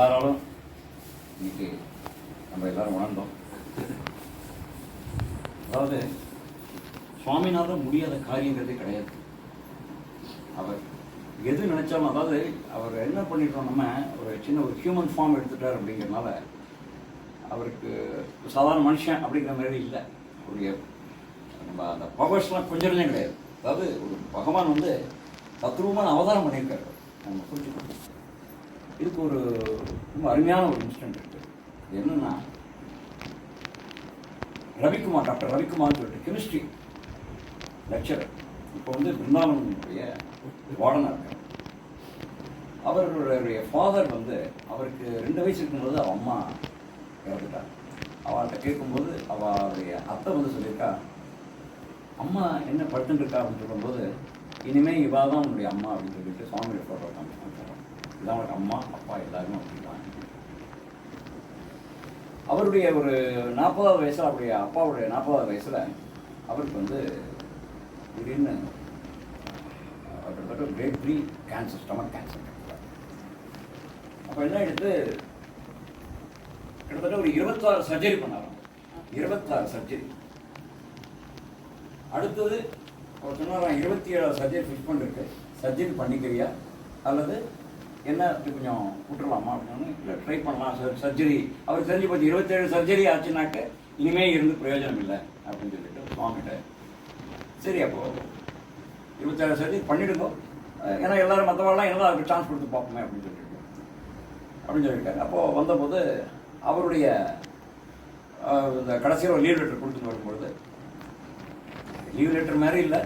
எல்லாராலும் இன்னைக்கு நம்ம எல்லாரும் உணர்ந்தோம். அதாவது சுவாமிநாதன் முடியாத காரியங்கிறதே கிடையாது. அவர் எது நினைச்சாலும் அதாவது அவர் என்ன பண்ணிட்டோம் நம்ம ஒரு சின்ன ஒரு ஹியூமன் ஃபார்ம் எடுத்துட்டார் அப்படிங்கிறனால அவருக்கு சாதாரண மனுஷன் அப்படிங்கிற மாதிரி இல்லை. அவருடைய நம்ம அந்த பவர்ஸ்லாம் கொஞ்சம் கொஞ்சம் கிடையாது. அதாவது ஒரு பகவான் வந்து தத்ரூபமான அவதாரம் பண்ணியிருக்காரு. நம்ம புரிஞ்சுக்கணும். இதுக்கு ஒரு ரொம்ப அருமையான ஒரு இன்சிடென்ட் இருக்குது என்னன்னா ரவிக்குமார் டாக்டர் ரவிக்குமார் சொல்லிட்டு கெமிஸ்ட்ரி லெக்சரர் இப்போ வந்து பிருந்தாவனுடைய வார்டனாக இருக்கார் அவர்களுடைய ஃபாதர் வந்து அவருக்கு ரெண்டு வயசு இருக்கும்போது அவ அம்மா இறந்துட்டார் அவள்கிட்ட கேட்கும்போது அவளுடைய அத்தை வந்து சொல்லியிருக்கா அம்மா என்ன படுத்துட்டு இருக்கா? அப்படின்னு சொல்லும்போது இனிமேல் இவா தான் உன்னுடைய அம்மா அப்படின்னு சொல்லிட்டு சுவாமி ஃபோட்டோ அம்மா அப்பா எல்லாருமே அப்படிதான். அவருடைய ஒரு நாற்பதாவது வயசுல அவருடைய அப்பாவுடைய நாற்பதாவது வயசுல அவருக்கு வந்து திடீர்னு கிட்டத்தட்ட grade three cancer stomach cancer அப்போ என்ன எடுத்து கிட்டத்தட்ட ஒரு இருபத்தாறு சர்ஜரி பண்ணாராம் இருபத்தாறு சர்ஜரி அடுத்தது அவர் சொன்னாராம் இருபத்தி ஏழாவது சர்ஜரி ஃபிக்ஸ் பண்ணிருக்கு. சர்ஜரி பண்ணிக்கிறியா? அல்லது என்ன இது கொஞ்சம் விட்டுருலாமா அப்படின்னு இல்லை ட்ரை பண்ணலாம். சார் சர்ஜரி அவர் தெரிஞ்சு போச்சு இருபத்தேழு சர்ஜரி ஆச்சுனாக்க இனிமே இருந்து பிரயோஜனம் இல்லை அப்படின்னு சொல்லிட்டு சுவாமிகிட்ட சரி அப்போ இருபத்தேழு சர்ஜரி பண்ணிடுங்க. ஏன்னா எல்லாரும் மற்றவங்களாம் என்ன அதுக்கு சான்ஸ் கொடுத்து பார்ப்போமே அப்படின்னு சொல்லிட்டு அப்படின்னு சொல்லியிருக்காரு. அப்போது வந்தபோது அவருடைய இந்த கடைசியில் ஒரு லீவ் லெட்டர் கொடுத்துட்டு வரும்பொழுது லீவ் லெட்டர் மாதிரி இல்லை.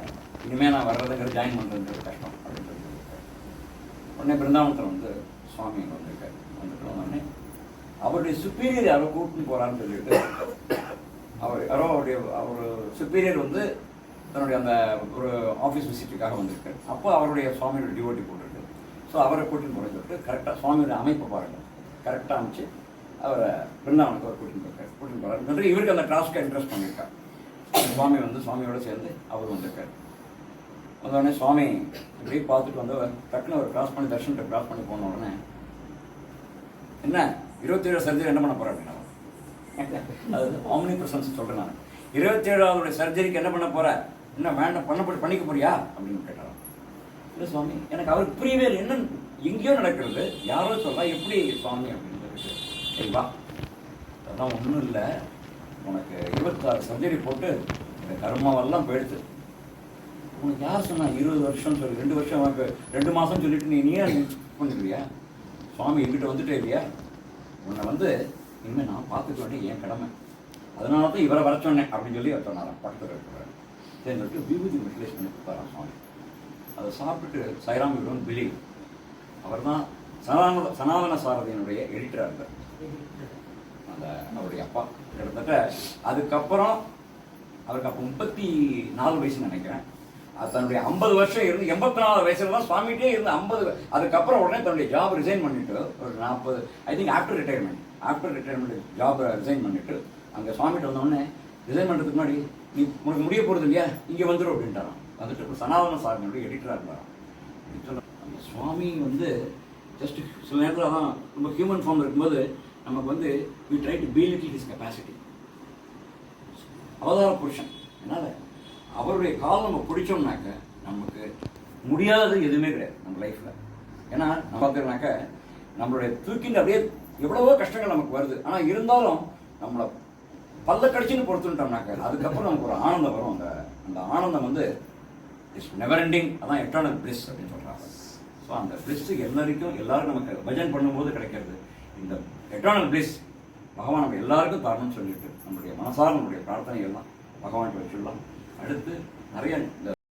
இனிமேல் நான் வர்றதுங்கிற ஜாயின் பண்ணுறதுங்கிறது கஷ்டம். உடனே பிருந்தாவனத்தில் வந்து சுவாமி இங்க வந்திருக்காரு. வந்துட்டு உடனே அவருடைய சுப்பீரியர் யாரோ கூட்டின்னு போகிறான்னு சொல்லிட்டு அவர் யாரோ அவருடைய அவர் சுப்பீரியர் வந்து தன்னுடைய அந்த ஒரு ஆஃபீஸ் விசிட்டுக்காக வந்திருக்காரு. அப்போ அவருடைய சுவாமியோட டிவோட்டி போட்டுருக்கு. ஸோ அவரை கூட்டின்னு போகிறேன்னு சொல்லிட்டு கரெக்டாக சுவாமியோட அமைப்பை பாருங்கள் கரெக்டாக அமைச்சு அவரை பிருந்தாவனுக்கு அவர் கூட்டின்னு போயிருக்காரு. கூட்டின்னு போகிறாரு இவருக்கு அந்த டாஸ்க்கை இன்ட்ரெஸ்ட் பண்ணியிருக்காரு. சுவாமி வந்து சுவாமியோட சேர்ந்து அவர் வந்திருக்காரு. உடனே சுவாமி இப்படி பார்த்துட்டு வந்தவர் டக்குன்னு அவர் கிராஸ் பண்ணி தர்ஷனத்தை கிராஸ் பண்ணி போன உடனே என்ன இருபத்தி ஏழு சர்ஜரி என்ன பண்ண போற அப்படின்னா அது ஆம்னி பிரசன்ஸ் சொல்றேன் நான். இருபத்தி ஏழாவது சர்ஜரிக்கு என்ன பண்ண போற? என்ன வேண்டாம் பண்ண பண்ணிக்க போறியா? அப்படின்னு கேட்டாராம். இல்லை சுவாமி எனக்கு அவருக்கு புரியவே இல்லை. என்ன எங்கேயோ நடக்கிறது. யாரோ சொல்லலாம் எப்படி சுவாமி அப்படின்னு சொல்லிட்டு. சரி வா. அதெல்லாம் ஒன்றும் இல்லை. உனக்கு இருபத்தாறு சர்ஜரி போட்டு இந்த கர்மாவெல்லாம் போயிடுது. உனக்கு யார் சொன்னா இருபது வருஷம் சொல்லி ரெண்டு வருஷம் ரெண்டு மாதம் சொல்லிட்டு நீ நீயே பண்ணிக்கிறியா சுவாமி என்கிட்ட வந்துட்டே இல்லையா? உன்னை வந்து இனிமேல் நான் பார்த்துக்க வேண்டிய என் கடமை. அதனால தான் இவரை வர சொன்னேன் அப்படின்னு சொல்லி அவர் சொன்னாராம் பக்கத்தில் இருக்கிறேன் சரி சொல்லிட்டு விபூதி மெடிடேஷன் பண்ணி கொடுத்தாராம் சுவாமி. அதை சாப்பிட்டுட்டு சைராம் விடுவன் பிலி. அவர் தான் சனாதன சனாதன சாரதியினுடைய எடிட்டராக இருந்தார். அந்த அவருடைய அப்பா. கிட்டத்தட்ட அதுக்கப்புறம் அவருக்கு அப்போ முப்பத்தி நாலு வயசுன்னு நினைக்கிறேன். தன்னுடைய ஐம்பது வருஷம் இருந்து எண்பத்தி நாலு வயசுல தான் சுவாமிகிட்டே இருந்து ஐம்பது அதுக்கப்புறம் உடனே தன்னுடைய ஜாப் ரிசைன் பண்ணிட்டு ஒரு நாற்பது I think after retirement after retirement job resign பண்ணிட்டு அங்கே சுவாமிகிட்ட வந்தோடனே ரிசைன் பண்ணுறதுக்கு முன்னாடி நீ உனக்கு முடிய போகிறது இல்லையா? இங்கே வந்துடும் அப்படின்ட்டாராம். வந்துட்டு இப்போ சனாதன சாரனுடைய எடிட்டராக இருந்தாராம். அந்த சுவாமி வந்து ஜஸ்ட் சில நேரத்தில் தான் ரொம்ப ஹியூமன் ஃபார்ம் இருக்கும்போது நமக்கு வந்து we try to be little his capacity அவதார புருஷன். என்னால் அவருடைய கால் நம்ம பிடிச்சோம்னாக்க நமக்கு முடியாதது எதுவுமே கிடையாது நம்ம லைஃப்பில் ஏன்னா நம்ம பார்த்தோம்னாக்க நம்மளுடைய தூக்கின் அப்படியே எவ்வளவோ கஷ்டங்கள் நமக்கு வருது. ஆனால் இருந்தாலும் நம்மளை பல்ல கடிச்சுன்னு பொறுத்துட்டோம்னாக்க அதுக்கப்புறம் நமக்கு ஒரு ஆனந்தம் வரும். அந்த அந்த ஆனந்தம் வந்து இட்ஸ் நெவர் எண்டிங் அதான் எட்டர்னல் பிளிஸ் அப்படின்னு சொல்கிறாங்க ஸோ அந்த பிளிஸ் எல்லாருக்கும் எல்லாரும் நமக்கு பஜன் பண்ணும்போது கிடைக்கிறது. இந்த எட்டர்னல் பிளிஸ் பகவான் நம்ம எல்லாருக்கும் தரணும்னு சொல்லிட்டு நம்மளுடைய மனசார நம்மளுடைய பிரார்த்தனை எல்லாம் பகவான் வச்சுடலாம். അടുത്ത് അറിയാൻ